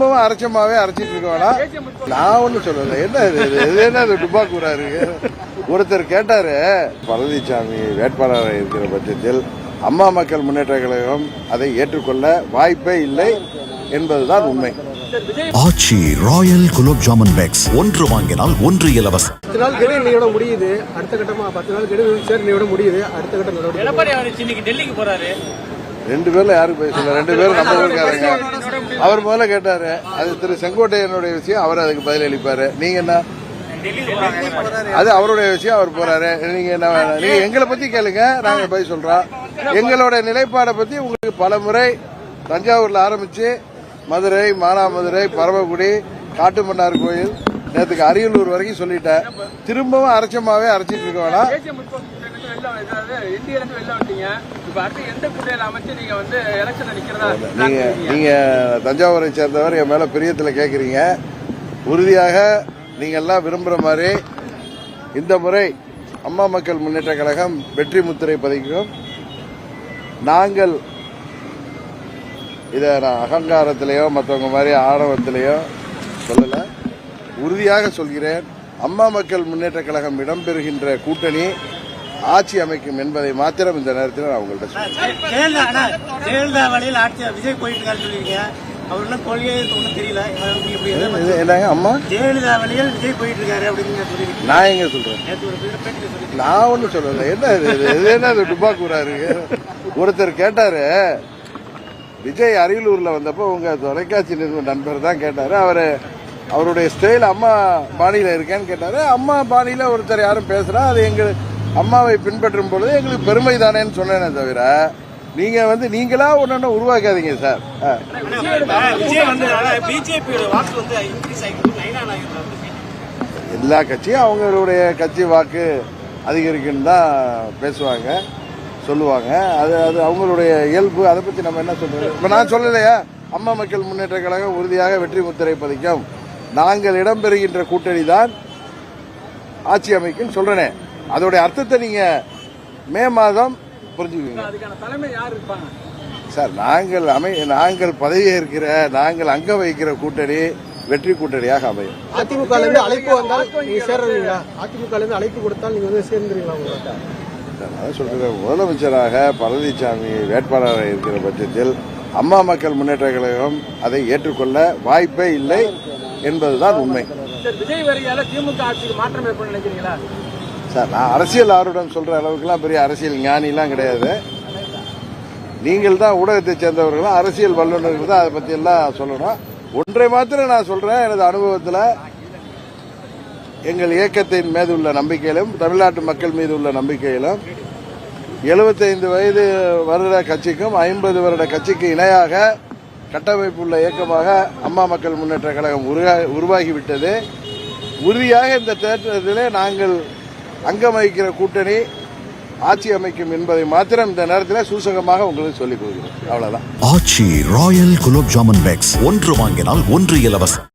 திரும்பவும் அரைச்சமாவே அரைச்சிட்டு இருக்க வேணாம். நான் ஒன்றும் சொல்லலை. என்ன இது? என்ன இது? இருக்கு. ஒருத்தர் கேட்டாரு பழனிசாமி வேட்பாளராக இருக்கிற பட்சத்தில் அம்மா மக்கள் முன்னேற்ற கழகம் அதை ஏற்றுக்கொள்ள வாய்ப்பே இல்லை என்பதுதான் உண்மை. Aachi royal gulab jamun packs. ஒன்று வாங்கினால் ஒன்று இலவசம். பத்து நாள் கெடு இன்னையோட முடியுது. அடுத்த கட்டமா பத்து நாள் கெடு சேர் இன்னையோட முடியுது. அடுத்த கட்ட நடவடிக்கை. எடப்பாடி அவர் இன்னைக்கு டெல்லிக்கு போறாரு. ரெண்டு பேர்ல யாரும் பேசல ரெண்டு பேரும் நம்ம ஊருக்காரங்க. அவர் முதல்ல கேட்டாரு அது திரு செங்கோட்டையனுடைய விஷயம் அவர் அதுக்கு பதில் அளிப்பாரு. நீங்க என்ன? அது அவருடைய விஷயம் அவர் போறாரு. நீங்க என்ன நீங்க எங்களை பத்தி கேளுங்க நாங்க பதில் சொல்றோம். எங்களோட நிலைப்பாடை பத்தி உங்களுக்கு பல முறை தஞ்சாவூர்ல ஆரம்பிச்சு மதுரை மானாமதுரை பரமக்குடி காட்டுமன்னார் கோயில் நேற்றுக்கு அரியலூர் வரைக்கும் சொல்லிட்டேன். திரும்பவும் அரைச்சமாவே அரைச்சிட்டு இருக்க வேணாம். வெளில அதாவது இந்தியில இருந்து வெளில வந்துட்டீங்க இப்ப அடுத்து எந்த கூட்டணியில அமைச்சு நீங்க வந்து எலெக்ஷன் நிக்கிறதா நீங்க நீங்க தஞ்சாவூரை சேர்ந்தவர் என் மேல பிரியத்துல கேக்குறீங்க. உறுதியாக நீங்க எல்லாம் விரும்புற மாதிரி இந்த முறை அம்மா மக்கள் முன்னேற்ற கழகம் வெற்றி முத்திரை பதிக்கும். நாங்கள் இதை நான் அகங்காரத்திலேயோ மற்றவங்க மாதிரி ஆணவத்திலேயோ சொல்லலை. உறுதியாக சொல்கிறேன் அம்மா மக்கள் முன்னேற்ற கழகம் இடம்பெறுகின்ற கூட்டணி ஆட்சி அமைக்கும் என்பதை மாத்திரம் இந்த நேரத்தில் நான் உங்கள்கிட்ட சொல்றேன். ஜெயலலிதா அண்ணா, ஜெயலலிதா வழியில் ஆட்சி விஜய் போயிட்டு இருக்காரு சொல்லிருக்கீங்க அவர் என்ன கொள்கையே ஒன்றும் தெரியல. என்னங்க அம்மா? ஜெயலலிதா வழியில் விஜய் போயிட்டு இருக்காரு அப்படின்னு நான் எங்க சொல்றேன்? நான் ஒன்றும் சொல்லலை. என்ன இது? என்ன இது டுபாக்கூரா இருக்கு ஒருத்தர் கேட்டாரு விஜய் அரியலூர்ல வந்தப்போ உங்க தொலைக்காட்சி நிறுவன நண்பர் தான் கேட்டாரு. அவரு அவருடைய ஸ்டைல் அம்மா பாணியில இருக்கேன்னு கேட்டாரு. அம்மா பாணியில ஒருத்தர் யாரும் பேசுறா அது எங்க அம்மாவை பின்பற்றும் பொழுது எங்களுக்கு பெருமை தானேன்னு சொன்னேனே தவிர நீங்க வந்து நீங்களா ஒன்னு உருவாக்காதீங்க சார். எல்லா கட்சியும் அவங்களுடைய கட்சி வாக்கு அதிகரிக்குன்னு தான் பேசுவாங்க சொல்லுவாங்க. அது அது அவங்களுடைய இயல்பு அதை பற்றி நம்ம என்ன சொல்றது? இப்போ நான் சொல்லலையா? அம்மா மக்கள் முன்னேற்ற கழகம் உறுதியாக வெற்றி முத்திரை பதிக்கும். நாங்கள் இடம்பெறுகின்ற கூட்டணி தான் ஆட்சி அமைக்கும் சொல்றேனே. அதோடைய அர்த்தத்தை நீங்க மே மாதம் புரிஞ்சுக்குவீங்க. அதுக்கான தலைமை யார் இருப்பாங்க? சார் நாங்கள் அமை நாங்கள் பதவியேற்கிற நாங்கள் அங்க வைக்கிற கூட்டணி வெற்றி கூட்டணியாக அமையும். அதிமுக அழைப்பு வந்தால் நீங்க சேர்றீங்களா? அதிமுக அழைப்பு கொடுத்தால் நீங்க வந்து சேர்ந்துருவீங்களா நான் சொல்றேன் முதலமைச்சராக பழனிசாமி வேட்பாளராக இருக்கிற பட்சத்தில் அம்மா மக்கள் முன்னேற்ற கழகம் அதை ஏற்றுக்கொள்ள வாய்ப்பே இல்லை என்பதுதான் உண்மை. சார் விஜய் வரியால திமுக ஆட்சிக்கு மாற்றம் ஏற்படும் நினைக்கிறீங்களா? சார் நான் அரசியல் ஆர்வம் சொல்ற அளவுக்குலாம் பெரிய அரசியல் ஞானிலாம் கிடையாது. நீங்கள் தான் ஊடகத்தை சேர்ந்தவர்களும் அரசியல் வல்லுநர்கள் தான் அதை பத்தி எல்லாம் சொல்லணும். ஒன்றை மாத்திரம் நான் சொல்றேன் எனது அனுபவத்தில் எங்கள் இயக்கத்தின் மீது உள்ள நம்பிக்கையிலும் தமிழ்நாட்டு மக்கள் மீது உள்ள நம்பிக்கையிலும் 75 வயது வருட கட்சிக்கும் ஐம்பது வருட கட்சிக்கு இணையாக கட்டமைப்பு உள்ள இயக்கமாக அம்மா மக்கள் முன்னேற்ற கழகம் உருவா- உருவாகிவிட்டது. உறுதியாக இந்த தேர்தலிலே நாங்கள் அங்கம் வகிக்கிற கூட்டணி ஆட்சி அமைக்கும் என்பதை மாத்திரம் இந்த நேரத்தில் சூசகமாக உங்களுக்கு சொல்லிக் கொள்கிறேன் அவ்வளவுதான். ஆச்சி ராயல் குலோப் ஜாமுன் பேக்ஸ் ஒன்று வாங்கினால் ஒன்று இலவசம்.